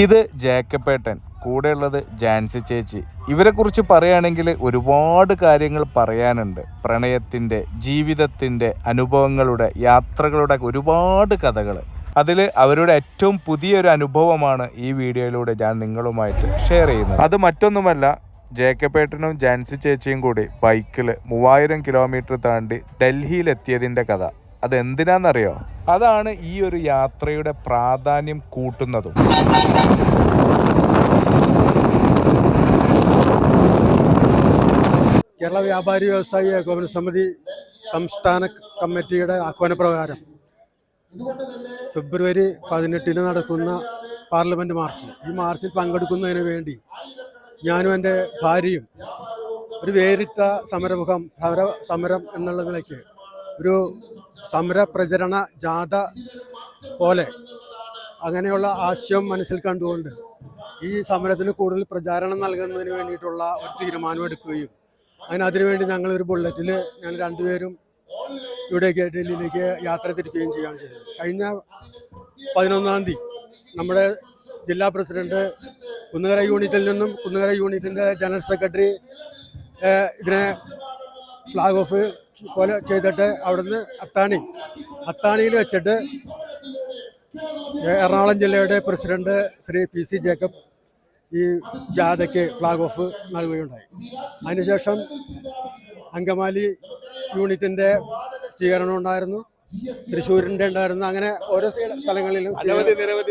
ഇത് ജേക്കപ്പേട്ടൻ കൂടെയുള്ളത് ജാൻസി ചേച്ചി. ഇവരെക്കുറിച്ച് പറയുകയാണെങ്കിൽ ഒരുപാട് കാര്യങ്ങൾ പറയാനുണ്ട്. പ്രണയത്തിന്റെ ജീവിതത്തിന്റെ അനുഭവങ്ങളുടെ യാത്രകളുടെ ഒരുപാട് കഥകൾ. അതിൽ അവരുടെ ഏറ്റവും പുതിയൊരു അനുഭവമാണ് ഈ വീഡിയോയിലൂടെ ഞാൻ നിങ്ങളുമായിട്ട് ഷെയർ ചെയ്യുന്നത്. അത് മറ്റൊന്നുമല്ല ജേക്കപ്പേട്ടനും ജാൻസി ചേച്ചിയും കൂടി ബൈക്കിൽ മൂവായിരം കിലോമീറ്റർ താണ്ടി ഡൽഹിയിലെത്തിയതിന്റെ കഥ. അതെന്തിനാണെന്നറിയോ അതാണ് ഈ ഒരു യാത്രയുടെ പ്രാധാന്യം കൂട്ടുന്നതും. കേരള വ്യാപാരി വ്യവസായി ഏകോപന സമിതി സംസ്ഥാന കമ്മിറ്റിയുടെ ആഹ്വാനപ്രകാരം ഫെബ്രുവരി പതിനെട്ടിന് നടക്കുന്ന പാർലമെന്റ് മാർച്ച് ഈ മാർച്ചിൽ പങ്കെടുക്കുന്നതിന് വേണ്ടി ഞാനും എന്റെ ഭാര്യയും ഒരു വേറിട്ട സമരമുഖം സമര സമരം എന്നുള്ള നിലയ്ക്ക് ഒരു സമര പ്രചരണ ജാഥ പോലെ അങ്ങനെയുള്ള ആശയം മനസ്സിൽ കണ്ടുകൊണ്ട് ഈ സമരത്തിന് കൂടുതൽ പ്രചാരണം നൽകുന്നതിന് വേണ്ടിയിട്ടുള്ള ഒരു തീരുമാനമെടുക്കുകയും അങ്ങനെ അതിനുവേണ്ടി ഞങ്ങൾ ഒരു ബുള്ളറ്റിൽ ഞങ്ങൾ രണ്ടുപേരും ഇവിടേക്ക് ഡൽഹിയിലേക്ക് യാത്ര തിരിക്കുകയും ചെയ്യുകയാണ് ചെയ്തത്. കഴിഞ്ഞ പതിനൊന്നാം തീയതി നമ്മുടെ ജില്ലാ പ്രസിഡന്റ് കുന്നുകര യൂണിറ്റിൽ നിന്നും കുന്നുകര യൂണിറ്റിന്റെ ജനറൽ സെക്രട്ടറി ഇതിനെ ഫ്ലാഗ് ഓഫ് പോലെ ചെയ്തിട്ട് അവിടുന്ന് അത്താണി അത്താണിയിൽ വെച്ചിട്ട് എറണാകുളം ജില്ലയുടെ president Shri P C Jacob ഈ ജാഥയ്ക്ക് ഫ്ലാഗ് ഓഫ് നൽകുകയുണ്ടായി. അതിനുശേഷം അങ്കമാലി യൂണിറ്റിന്റെ സ്വീകരണം ഉണ്ടായിരുന്നു. തൃശ്ശൂരിന്റെ ഉണ്ടായിരുന്നു. അങ്ങനെ ഓരോ സ്ഥല- സ്ഥലങ്ങളിലും നിരവധി നിരവധി.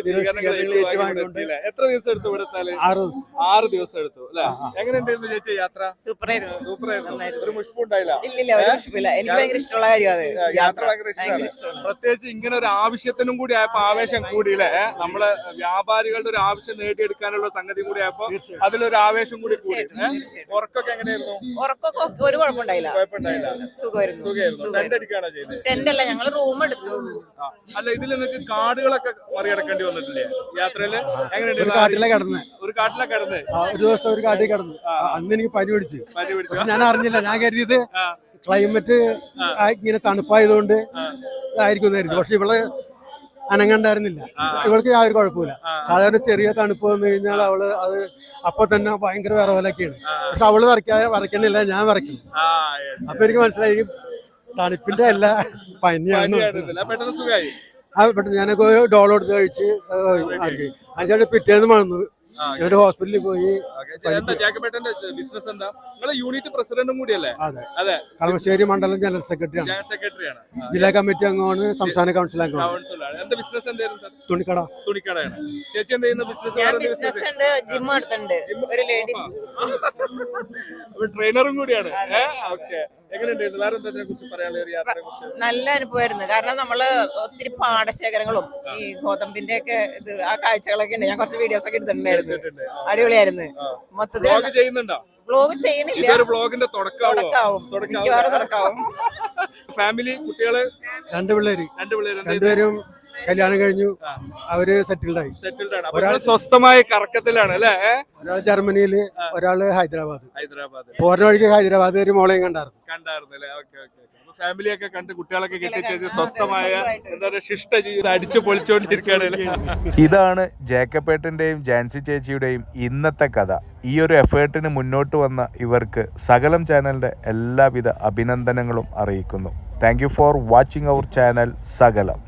എത്ര ദിവസം എടുത്തു ഇവിടെത്താൽ ആറ് ദിവസം. ആറ് ദിവസം എടുത്തു അല്ലെ? എങ്ങനെയുണ്ടായിരുന്നു ചേച്ചി യാത്ര? സൂപ്പറായിരുന്നു. സൂപ്പർ ആയിരുന്നു നന്നായിരുന്നു. ഒരു മുഷ്പുണ്ടായില്ല ഇല്ലില്ല ഒരു വിഷമില്ല എനിക്ക് ഭയങ്കര ഇഷ്ടമുള്ള കാര്യം അത്. യാത്ര ഭയങ്കര ഇഷ്ടമാണ്. പ്രത്യേകിച്ച് ഇങ്ങനെ ഒരു ആവശ്യത്തിനും കൂടി ആയപ്പോ ആവേശം കൂടിയില്ലേ? നമ്മൾ വ്യാപാരികളുടെ ഒരു ആവശ്യം നേടിയെടുക്കാനുള്ള സംഗതി കൂടി ആയപ്പോ അതിലൊരു ആവേശം കൂടി കൂടി. ഉറക്കൊക്കെ എങ്ങനെയായിരുന്നു? ഉറക്കൊക്കെ ഒരു കുഴപ്പമുണ്ടായില്ല. കുഴപ്പമുണ്ടായില്ല. സുഖമായിരുന്നു. സുഖമായിരുന്നു. രണ്ടടിക്കാണോ ചെയ്തത്? ടെന്റ് അല്ല ഞങ്ങൾ റൂം എടുത്തു അല്ല ഇതിൽ നിങ്ങൾക്ക് കാടുകളൊക്കെ മറികടക്കേണ്ടി വന്നിട്ടില്ലേ? യാത്രയിൽ? ഒരു എങ്ങനെയുണ്ട് കാട്ടിലെ കിടന്ന്. ഒരു കാട്ടിലെ കടന്ന്. ഒരു ദിവസം ഒരു കാട്ടിൽ കിടന്നു. അന്ന് എനിക്ക് പനി പിടിച്ചു. പനി പിടിച്ചു. ഞാൻ അറിഞ്ഞില്ല. ഞാൻ കരുതിയത്. ക്ലൈമറ്റ് ആ, ഇങ്ങനെ തണുപ്പായതുകൊണ്ട് ആയിരിക്കും കരുതി. പക്ഷെ ഇവൾ അനങ്ങണ്ടായിരുന്നില്ല. ഇവൾക്ക് യാതൊരു കുഴപ്പമില്ല സാധാരണ ചെറിയ തണുപ്പ് വന്നു കഴിഞ്ഞാൽ അവൾ അത് അപ്പൊ തന്നെ ഭയങ്കര വിറവലൊക്കെയാണ്. പക്ഷെ അവൾ വരയ്ക്കാതെ വരയ്ക്കണില്ല. ഞാൻ വരയ്ക്കുന്നു yes. അപ്പൊ എനിക്ക് മനസ്സിലായി. തണുപ്പിന്റെ അല്ല പനിയാണ്. പെട്ടെന്ന് സുഖമായി. ആ പെട്ടെന്ന് ഞാനൊക്കെ ഡോൾ എടുത്ത് കഴിച്ച് അതിനുശേഷം പിറ്റേന്ന് വന്നു. ഞാനൊരു ഹോസ്പിറ്റലിൽ പോയി. എന്താ ജാക്കബേട്ടന്റെ ബിസിനസ് എന്താ? നിങ്ങളെ യൂണിറ്റ് പ്രസിഡന്റും കൂടിയല്ലേ? അതെ. അതെ. കളമശ്ശേരി മണ്ഡലം ജനറൽ സെക്രട്ടറിയാണ്. ജനറൽ സെക്രട്ടറിയാണ്. ജില്ലാ കമ്മിറ്റി അംഗമാണ് സംസ്ഥാന കൗൺസിൽ അംഗമാണ് കൗൺസിലാണ് എന്താ ബിസിനസ് എന്തായിരുന്നു സാർ? തുണിക്കട. തുണിക്കടയാണ്. ചേച്ചി എന്ത് ചെയ്യുന്ന? ബിസിനസ് ബിസിനസ് ഉണ്ട് ജിം നടത്തുന്നുണ്ട് ഒരു ലേഡീസ് ട്രെയിനറും കൂടിയാണ്. ഓക്കെ. നല്ല അനുഭവമായിരുന്നു. കാരണം നമ്മൾ ഒത്തിരി പാടശേഖരങ്ങളും ഈ ഗോതമ്പിന്റെ ഒക്കെ ഇത് ആ കാഴ്ചകളൊക്കെ ഉണ്ട്. ഞാൻ കുറച്ച് വീഡിയോസ് ഒക്കെ എടുത്തിട്ടുണ്ടായിരുന്നു. അടിപൊളിയായിരുന്നു. മൊത്തത്തിൽ ബ്ലോഗ് ചെയ്യുന്നുണ്ടോ? ചെയ്യണില്ല. ഇതൊരു ബ്ലോഗിന്റെ തുടക്കാവോ. തുടക്കാവും മിക്കവാറും തുടക്കാവും. ഫാമിലി കുട്ടികൾ? രണ്ട് പിള്ളേര്. രണ്ട് പിള്ളേര്. രണ്ടുപേരും കല്യാണം കഴിഞ്ഞു. അവർ സെറ്റിൽഡായി സെറ്റിൽഡ് ആണ്. ഒരാൾ സ്വസ്ഥമായ കറക്കത്തിലാണ് അല്ലേ? ഒരാൾ ജർമ്മനിയിൽ ഒരാൾ ഹൈദരാബാദ്. ഹൈദരാബാദ്. പോരുന്ന വഴിക്ക് ഹൈദരാബാദ് ഒരു മോളെയും കണ്ടായിരുന്നു. കണ്ടായിരുന്നു അല്ലേ? ഓക്കെ ഓക്കെ ഫാമിലിയൊക്കെ കണ്ട് കുട്ടികളൊക്കെ കെട്ടിച്ചേച്ച് സ്വസ്ഥമായ എന്താ പറയുക ശിഷ്ട ജീവിതം അടിച്ചു പൊളിച്ചുകൊണ്ടിരിക്കുകയാണ് ഇതാണ് ജേക്കപ്പേട്ടന്റെയും ജാൻസി ചേച്ചിയുടെയും ഇന്നത്തെ കഥ. ഈ ഒരു എഫേർട്ടിന് മുന്നോട്ട് വന്ന ഇവർക്ക് സകലം ചാനലിന്റെ എല്ലാവിധ അഭിനന്ദനങ്ങളും അറിയിക്കുന്നു. Thank you for watching our channel സകലം.